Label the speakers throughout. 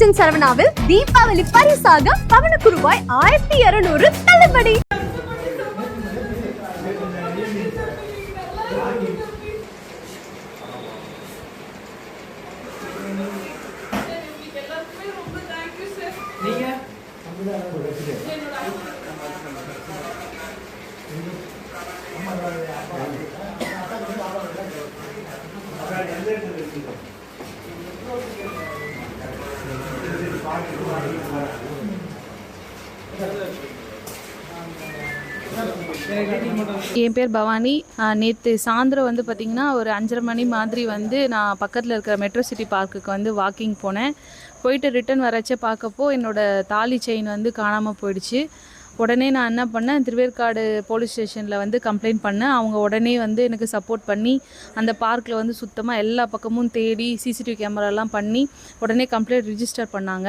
Speaker 1: ராஜன் சரவணாவில் தீபாவளி பரிசாக பவனுக்கு ரூபாய் ஆயிரத்தி இருநூறு தள்ளுபடி.
Speaker 2: என் பேர் பவானி. நேற்று சாயந்தரம் வந்து பார்த்திங்கன்னா ஒரு அஞ்சரை மணி மாதிரி வந்து நான் பக்கத்தில் இருக்கிற மெட்ரோ சிட்டி பார்க்குக்கு வந்து வாக்கிங் போனேன். போயிட்டு ரிட்டன் வரச்ச பார்க்கப்போ என்னோடய தாலி செயின் வந்து காணாமல் போயிடுச்சு. உடனே நான் என்ன பண்ணேன் திருவேற்காடு போலீஸ் ஸ்டேஷனில் வந்து கம்ப்ளைண்ட் பண்ணேன். அவங்க உடனே வந்து எனக்கு சப்போர்ட் பண்ணி அந்த பார்க்கில் வந்து சுத்தமாக எல்லா பக்கமும் தேடி சிசிடிவி கேமராலாம் பண்ணி உடனே கம்ப்ளைண்ட் ரிஜிஸ்டர் பண்ணாங்க.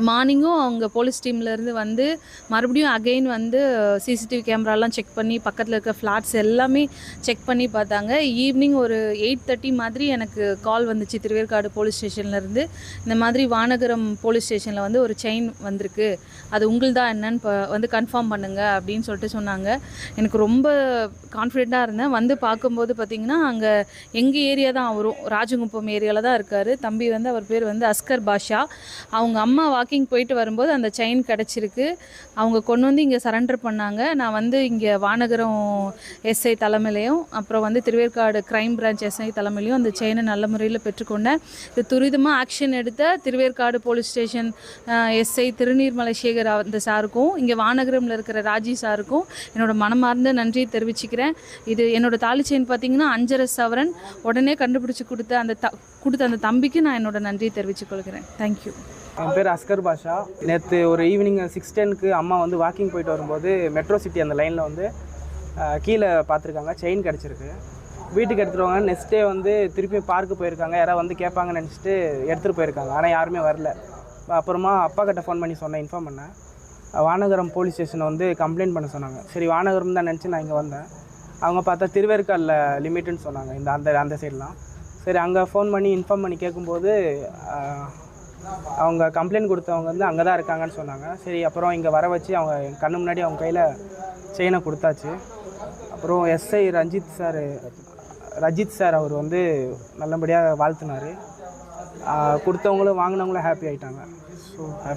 Speaker 2: மார்னிங்கும் அவங்க போலீஸ் டீம்லேருந்து வந்து மறுபடியும் அகைன் வந்து சிசிடிவி கேமராலாம் செக் பண்ணி பக்கத்தில் இருக்க ஃப்ளாட்ஸ் எல்லாமே செக் பண்ணி பார்த்தாங்க. ஈவினிங் ஒரு எயிட் தேர்ட்டி மாதிரி எனக்கு கால் வந்துச்சு. திருவேற்காடு போலீஸ் ஸ்டேஷன்லேருந்து இந்த மாதிரி வானகரம் போலீஸ் ஸ்டேஷனில் வந்து ஒரு செயின் வந்திருக்கு. அது உங்கள்தான் என்னன்னு ப வந்து கன்ஃபார்ம் பண்ணுங்க அப்படின்னு சொல்லிட்டு சொன்னாங்க. எனக்கு ரொம்ப கான்ஃபிடெண்ட்டாக இருந்தேன். வந்து பார்க்கும்போது பார்த்திங்கன்னா அங்கே எங்கள் ஏரியா தான் அவரும் ராஜகுப்பம் ஏரியாவில் தான் இருக்கார். தம்பி வந்து அவர் பேர் வந்து அஸ்கர் பாஷா. அவங்க அம்மா வாக்கிங் போயிட்டு வரும்போது அந்த செயின் கிடச்சிருக்கு. அவங்க கொண்டு வந்து இங்கே சரண்டர் பண்ணாங்க. நான் வந்து இங்கே வானகரம் எஸ்ஐ தலைமையிலையும் அப்புறம் வந்து திருவேற்காடு க்ரைம் பிரான்ச் எஸ்ஐ தலைமையிலையும் அந்த செயினை நல்ல முறையில் பெற்றுக்கொண்டேன். இது துரிதமாக ஆக்ஷன் எடுத்த Thiruverkadu police station SI Thiruneermalai Sekar அந்த சாருக்கும் இங்கே வானகரமில் இருக்கிற ராஜி சாருக்கும் என்னோடய மனமார்ந்த நன்றியை தெரிவிச்சுக்கிறேன். இது என்னோடய தாலி செயின் பார்த்தீங்கன்னா அஞ்சரை சவரன். உடனே கண்டுபிடிச்சி கொடுத்த அந்த த கொடுத்த அந்த தம்பிக்கு நான் என்னோட நன்றியை தெரிவித்துக் கொள்கிறேன் தேங்க்யூ
Speaker 3: என் பேர் அஸ்கர் பாஷா. நேற்று ஒரு ஈவினிங் சிக்ஸ் டென்க்கு அம்மா வந்து வாக்கிங் போயிட்டு வரும்போது மெட்ரோ சிட்டி அந்த லைனில் வந்து கீழே பார்த்துருக்காங்க. செயின் கிடச்சிருக்கு. வீட்டுக்கு எடுத்துகிட்டு வாங்க. நெக்ஸ்ட் டே வந்து திருப்பி பார்க்கு போயிருக்காங்க. யாராவது வந்து கேட்பாங்கன்னு நினச்சிட்டு எடுத்துகிட்டு போயிருக்காங்க. ஆனால் யாருமே வரல. அப்புறமா அப்பா கிட்ட ஃபோன் பண்ணி சொன்னேன் இன்ஃபார்ம் பண்ணேன். வானகரம் போலீஸ் ஸ்டேஷனை வந்து கம்ப்ளைண்ட் பண்ண சொன்னாங்க. சரி வானகரம் தான் நினச்சி நான் இங்கே வந்தேன். அவங்க பார்த்தா திருவேற்காலில் லிமிட்டுன்னு சொன்னாங்க. இந்த அந்த அந்த சைட்லாம் சரி அங்கே ஃபோன் பண்ணி இன்ஃபார்ம் பண்ணி கேட்கும்போது அவங்க கம்ப்ளைண்ட் கொடுத்தவங்க வந்து அங்கே தான் இருக்காங்கன்னு சொன்னாங்க. சரி அப்புறம் இங்கே வர வச்சு அவங்க என் கண்ணு முன்னாடி அவங்க கையில் செயினை கொடுத்தாச்சு. அப்புறம் SI Ranjith sir Rajith sir அவர் வந்து நல்லபடியாக வாழ்த்தினார். கொடுத்தவங்களும் வாங்கினவங்களும் ஹாப்பி ஆகிட்டாங்க ஸோ ஹாப்பி